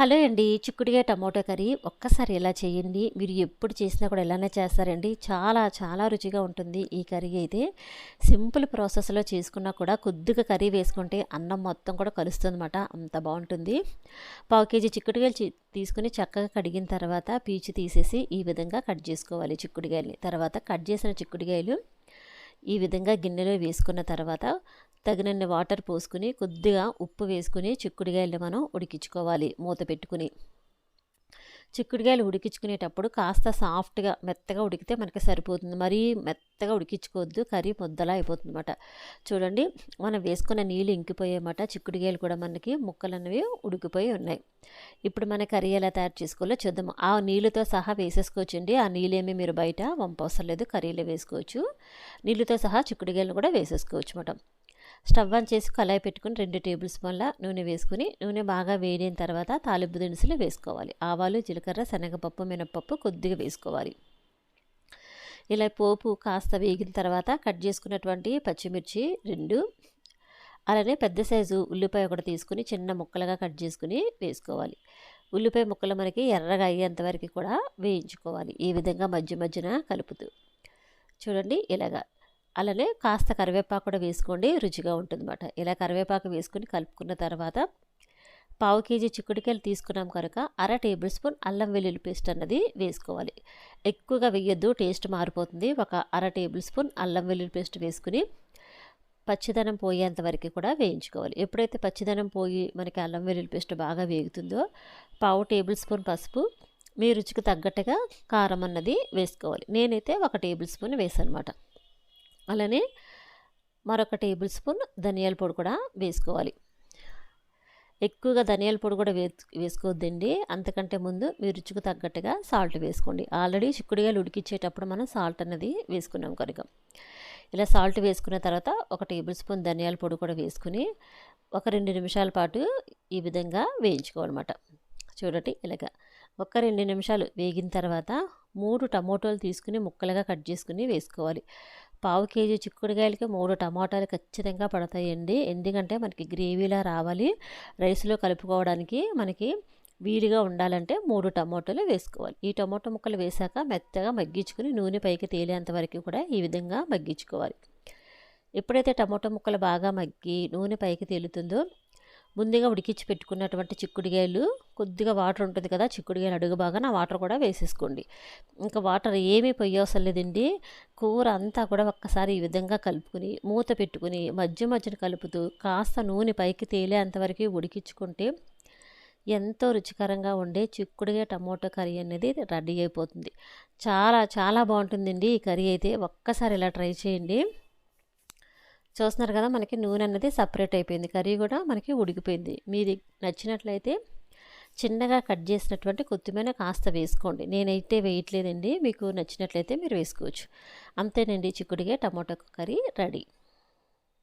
Hello అండి చిక్కుడుగా tomato curry ఒక్కసారి ఎలా చేయండి మీరు ఎప్పుడు చేసినా కూడా ఎలానే చేస్తారండి చాలా చాలా రుచిగా ఉంటుంది ఈ కర్రీ అయితే. సింపుల్ ప్రాసెస్లో చేసుకున్నా కూడా కొద్దిగా కర్రీ వేసుకుంటే అన్నం మొత్తం కూడా కలుస్తుంది అనమాట అంత బాగుంటుంది. పావు కేజీ చిక్కుడుగాయలు తీసుకుని చక్కగా కడిగిన తర్వాత పీచు తీసేసి ఈ విధంగా కట్ చేసుకోవాలి చిక్కుడుగాయలని తర్వాత కట్ చేసిన చిక్కుడుగాయలు ఈ విధంగా గిన్నెలో వేసుకున్న తర్వాత తగినన్ని వాటర్ పోసుకుని కొద్దిగా ఉప్పు వేసుకుని చిక్కుడుగాయలు మనం ఉడికించుకోవాలి మూత పెట్టుకుని. చిక్కుడుగాయలు ఉడికించుకునేటప్పుడు కాస్త సాఫ్ట్గా మెత్తగా ఉడికితే మనకి సరిపోతుంది. మరీ మెత్తగా ఉడికించుకోవద్దు కర్రీ ముద్దలా అయిపోతుంది అనమాట చూడండి మనం వేసుకున్న నీళ్ళు ఇంకిపోయేమాట చిక్కుడుగాయలు కూడా మనకి ముక్కలు అనేవి ఉడికిపోయి ఉన్నాయి. ఇప్పుడు మన కర్రీ ఎలా తయారు చేసుకోవాలో చూద్దాము. ఆ నీళ్ళతో సహా వేసేసుకోవచ్చండి. ఆ నీళ్ళేమీ మీరు బయట వంపవసరం లేదు. కర్రీలో వేసుకోవచ్చు. నీళ్ళతో సహా చిక్కుడుగాయలు కూడా వేసేసుకోవచ్చు అన్నమాట స్టవ్ ఆన్ చేసి కళాయి పెట్టుకుని రెండు టేబుల్ స్పూన్ల నూనె వేసుకుని నూనె బాగా వేడిన తర్వాత తాలింపు దినుసులు వేసుకోవాలి. ఆవాలు జీలకర్ర శనగపప్పు మినపప్పు కొద్దిగా వేసుకోవాలి. ఇలా పోపు కాస్త వేగిన తర్వాత కట్ చేసుకున్నటువంటి పచ్చిమిర్చి రెండు అలానే పెద్ద సైజు ఉల్లిపాయ ఒకటి తీసుకుని చిన్న ముక్కలుగా కట్ చేసుకుని వేసుకోవాలి. ఉల్లిపాయ ముక్కలు మనకి ఎర్రగా అయ్యేంత వరకు కూడా వేయించుకోవాలి. ఈ విధంగా మధ్య మధ్యన కలుపుతూ. చూడండి ఇలాగా. అలానే కాస్త కరివేపాకు కూడా వేసుకోండి రుచిగా ఉంటుందన్నమాట. ఇలా కరివేపాకు వేసుకొని కలుపుకున్న తర్వాత పావు కేజీ చిక్కుడుకాయలు తీసుకున్నాం కనుక అర టేబుల్ స్పూన్ అల్లం వెల్లుల్లి పేస్ట్ అన్నది వేసుకోవాలి. ఎక్కువగా వేయొద్దు టేస్ట్ మారిపోతుంది. ఒక అర టేబుల్ స్పూన్ అల్లం వెల్లుల్లి పేస్ట్ వేసుకుని పచ్చిదనం పోయేంత వరకు కూడా వేయించుకోవాలి. ఎప్పుడైతే పచ్చిదనం పోయి మనకి అల్లం వెల్లుల్లి పేస్ట్ బాగా వేగుతుందో పావు టేబుల్ స్పూన్ పసుపు మీ రుచికి తగ్గట్టుగా కారం అన్నది వేసుకోవాలి. నేనైతే ఒక టేబుల్ స్పూన్ వేసాను అనమాట అలానే మరొక టేబుల్ స్పూన్ ధనియాల పొడి కూడా వేసుకోవాలి. ఎక్కువగా ధనియాల పొడి కూడా వే వేసుకోవద్దండి. అంతకంటే ముందు మీ రుచికి తగ్గట్టుగా సాల్ట్ వేసుకోండి. ఆల్రెడీ చిక్కుడుగాయలు ఉడికిచ్చేటప్పుడు మనం సాల్ట్ అనేది వేసుకున్నాం కనుక. ఇలా సాల్ట్ వేసుకున్న తర్వాత ఒక టేబుల్ స్పూన్ ధనియాల పొడి కూడా వేసుకుని ఒక రెండు నిమిషాల పాటు ఈ విధంగా వేయించుకోవాలన్నమాట. చూడండి ఇలాగ. ఒక రెండు నిమిషాలు వేగిన తర్వాత మూడు టమోటాలు తీసుకుని ముక్కలుగా కట్ చేసుకుని వేసుకోవాలి. పావు కేజీ చిక్కుడుకాయలకి మూడు టమాటాలు ఖచ్చితంగా పడతాయండి. ఎందుకంటే మనకి గ్రేవీలా రావాలి. రైస్లో కలుపుకోవడానికి మనకి వీడిగా ఉండాలంటే మూడు టమాటోలు వేసుకోవాలి. ఈ టమాటో ముక్కలు వేసాక మెత్తగా మగ్గించుకుని నూనె పైకి తేలేంత వరకు కూడా ఈ విధంగా మగ్గించుకోవాలి. ఎప్పుడైతే టమాటో ముక్కలు బాగా మగ్గి నూనె పైకి తేలుతుందో ముందుగా ఉడికించి పెట్టుకున్నటువంటి చిక్కుడుగాయలు కొద్దిగా వాటర్ ఉంటుంది కదా చిక్కుడుగాయలు అడుగు బాగా నా వాటర్ కూడా వేసేసుకోండి. ఇంకా వాటర్ ఏమీ పొయ్యవసరం లేదండి. కూర అంతా కూడా ఒక్కసారి ఈ విధంగా కలుపుకుని మూత పెట్టుకుని మధ్య మధ్యన కలుపుతూ కాస్త నూనె పైకి తేలేంతవరకు ఉడికించుకుంటే ఎంతో రుచికరంగా ఉండే చిక్కుడుగా టమోటో కర్రీ అనేది రెడీ అయిపోతుంది. చాలా చాలా బాగుంటుందండి ఈ కర్రీ అయితే. ఒక్కసారి ఇలా ట్రై చేయండి. చూస్తున్నారు కదా మనకి నూనె అన్నది సపరేట్ అయిపోయింది. కర్రీ కూడా మనకి ఉడికిపోయింది. మీది నచ్చినట్లయితే చిన్నగా కట్ చేసినటువంటి కొత్తిమీర కాస్త వేసుకోండి. నేనైతే వేయట్లేదండి. మీకు నచ్చినట్లయితే మీరు వేసుకోవచ్చు. అంతేనండి చిక్కుడిగా టమాటో కర్రీ రెడీ.